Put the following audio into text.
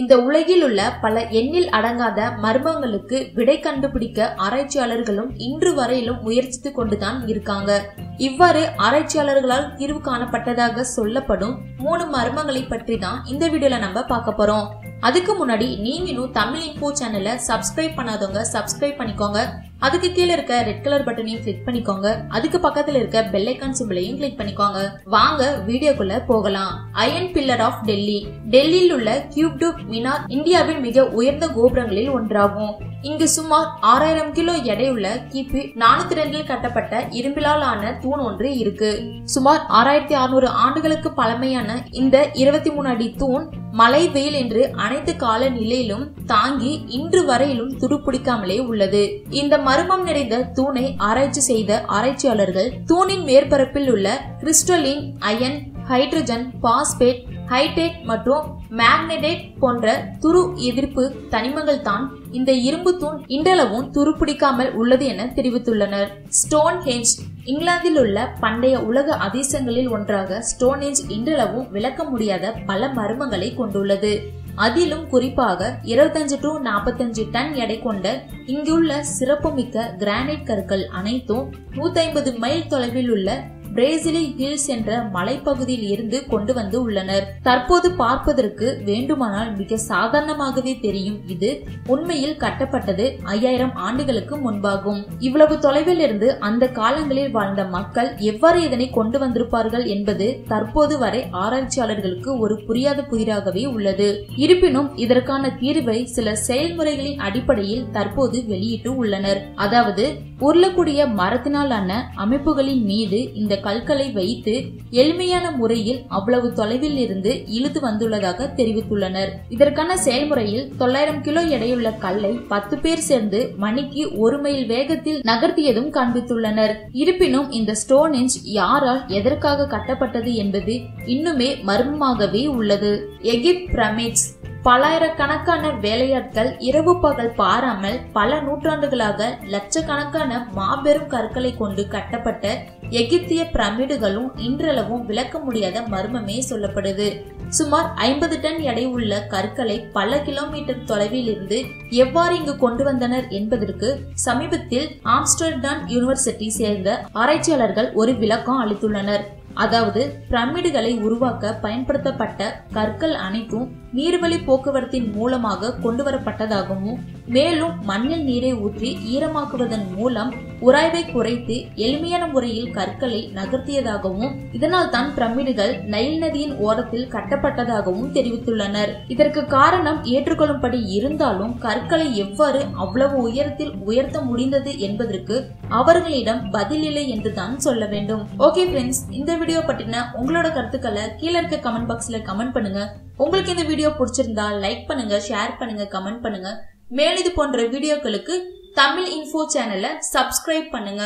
இந்த உலகில் உள்ள பல எண்ணில் அடங்காத மர்மங்களுக்கு விடை கண்டுபிடிக்க ஆராய்ச்சியாளர்களும் இன்று வரையிலும் முயற்சித்துக் கொண்டுதான் இருக்காங்க. இவ்வாறு ஆராய்ச்சியாளர்களால் தீர்வு காணப்பட்டதாக சொல்லப்படும் மூணு மர்மங்களை பற்றி தான் இந்த வீடியோல நம்ம பார்க்க போறோம். அதுக்கு முன்னாடி நீங்க இன்னும் தமிழ் இன்போ சேனலை சப்ஸ்கிரைப் பண்ணாதவங்க சப்ஸ்கிரைப் பண்ணிக்கோங்க. அதுக்கு கீழே இருக்க ரெட் கலர் பட்டனையும் கிளிக் பண்ணிக்கோங்க. அதுக்கு பக்கத்துல இருக்க பெல் ஐக்கான் சிம்பிளையும் கிளிக் பண்ணிக்கோங்க. வாங்க வீடியோக்குள்ள போகலாம். அயன் பில்லர் ஆஃப் டெல்லி டெல்லியில் உள்ள கியூப்டு மினார் இந்தியாவின் மிக உயர்ந்த கோபுரங்களில் ஒன்றாகும். இங்கு சுமார் ஆறாயிரம் கிலோ எடையுள்ள கிபி நானூத்தி ரெண்டில் கட்டப்பட்ட இரும்பிலால் ஆன தூண் ஒன்று இருக்கு. சுமார் ஆறாயிரத்தி அறுநூறு ஆண்டுகளுக்கு பழமையான இந்த இருபத்தி மூணு அடி தூண் மழை வெயில் என்று அனைத்து கால நிலையிலும் தாங்கி இன்று வரையிலும் துருப்பிடிக்காமலே உள்ளது. இந்த மர்மம் நிறைந்த தூணை ஆராய்ச்சி செய்த ஆராய்ச்சியாளர்கள் தூணின் மேற்பரப்பில் உள்ள கிறிஸ்டலின் அயன் ஹைட்ரஜன் பாஸ்பேட் ஹைடேட் மற்றும் மேக்னடேட் போன்ற துரு எதிர்ப்பு தனிமங்கள் தான் இந்த இரும்பு தூண் இன்றளவும் துருப்பிடிக்காமல் உள்ளது என தெரிவித்துள்ளனர். ஸ்டோன் ஹெஞ்ச் இங்கிலாந்தில் உள்ள பண்டைய உலக அதிசயங்களில் ஒன்றாக ஸ்டோனேஜ் இன்றளவும் விளக்க முடியாத பல மர்மங்களை கொண்டுள்ளது. அதிலும் குறிப்பாக இருபத்தஞ்சு டு நாற்பத்தஞ்சு டன் எடை கொண்ட இங்குள்ள சிறப்புமிக்க கிரானைட் கற்கள் அனைத்தும் நூத்தி ஐம்பது மைல் தொலைவில் உள்ள பிரேசிலில் ஹில்ஸ் என்ற மலைப்பகுதியில் இருந்து கொண்டு வந்து உள்ளனர். தற்போது பார்ப்பதற்கு வேண்டுமானால் மிக சாதாரணமாகவே தெரியும். இது உண்மையில் கட்டப்பட்டது ஐயாயிரம் ஆண்டுகளுக்கு முன்பாகும். இவ்வளவு தொலைவில் இருந்து அந்த காலங்களில் வாழ்ந்த மக்கள் எவ்வாறு இதனை கொண்டு வந்திருப்பார்கள் என்பது தற்போது வரை ஆராய்ச்சியாளர்களுக்கு ஒரு புரியாத புதிராகவே உள்ளது. இருப்பினும் இதற்கான தீர்வை சில செயல்முறைகளின் அடிப்படையில் தற்போது வெளியிட்டு உள்ளனர். அதாவது உருளக்கூடிய மரத்தினாலான அமைப்புகளின் மீது இந்த கற்களை வைத்து எளிமையான முறையில் அவ்வளவு தொலைவில் இருந்து இழுத்து வந்துள்ளதாக தெரிவித்துள்ளனர். இதற்கான செயல்முறையில் தொள்ளாயிரம் கிலோ எடையுள்ள கல்லை பத்து பேர் சேர்ந்து மணிக்கு ஒரு மைல் வேகத்தில் நகர்த்தியதும் காண்பித்துள்ளனர். இருப்பினும் இந்த ஸ்டோனேஜ் யாரால் எதற்காக கட்டப்பட்டது என்பது இன்னுமே மர்மமாகவே உள்ளது. Egypt pyramids. பலாயிரக்கணக்கான வேலையாட்கள் இரவு பகல் பாராமல் பல நூற்றாண்டுகளாக லட்சக்கணக்கான மாபெரும் கற்களை கொண்டு கட்டப்பட்ட எகிப்திய பிரமிடுகளும் இன்றளவும் விளக்க முடியாத மர்மமே சொல்லப்படுது. சுமார் ஐம்பது டன் எடை உள்ள கற்களை பல கிலோமீட்டர் தொலைவில் இருந்து எவ்வாறு இங்கு கொண்டு வந்தனர் என்பதற்கு சமீபத்தில் ஆம்ஸ்டர்டாம் யூனிவர்சிட்டி சேர்ந்த ஆராய்ச்சியாளர்கள் ஒரு விளக்கம் அளித்துள்ளனர். அதாவது பிரமிடுகளை உருவாக்க பயன்படுத்தப்பட்ட கற்கள் அனைத்தும் நீர்வழி போக்குவரத்தின் மூலமாக கொண்டு வரப்பட்டதாகவும் மேலும் மண்ணில் நீரை ஊற்றி ஈரமாக்குவதன் மூலம் உராய்வை குறைத்து எளிமையான முறையில் கற்களை நகர்த்தியதாகவும் இதனால் தான் பிரமிடுகள் நைல் நதியின் ஓரத்தில் கட்டப்பட்டதாகவும் தெரிவித்துள்ளனர். இதற்கு காரணம் ஏற்றுக்கொள்ளும்படி இருந்தாலும் கற்களை எவ்வாறு அவ்வளவு உயரத்தில் உயர்த்த முடிந்தது என்பதற்கு அவர்களிடம் பதில் இல்லை என்று தான் சொல்ல வேண்டும். ஓகே ஃப்ரெண்ட்ஸ் இந்த வீடியோ பற்றின உங்களோட கருத்துக்களை கீழே இருக்க கமெண்ட் பாக்ஸ்ல கமெண்ட் பண்ணுங்க. உங்களுக்கு இந்த வீடியோ வீடியோ பிடிச்சிருந்தா லைக் பண்ணுங்க ஷேர் பண்ணுங்க கமெண்ட் பண்ணுங்க. மேலும் இது போன்ற வீடியோக்களுக்கு தமிழ் இன்ஃபோ சேனலை சப்ஸ்கிரைப் பண்ணுங்க.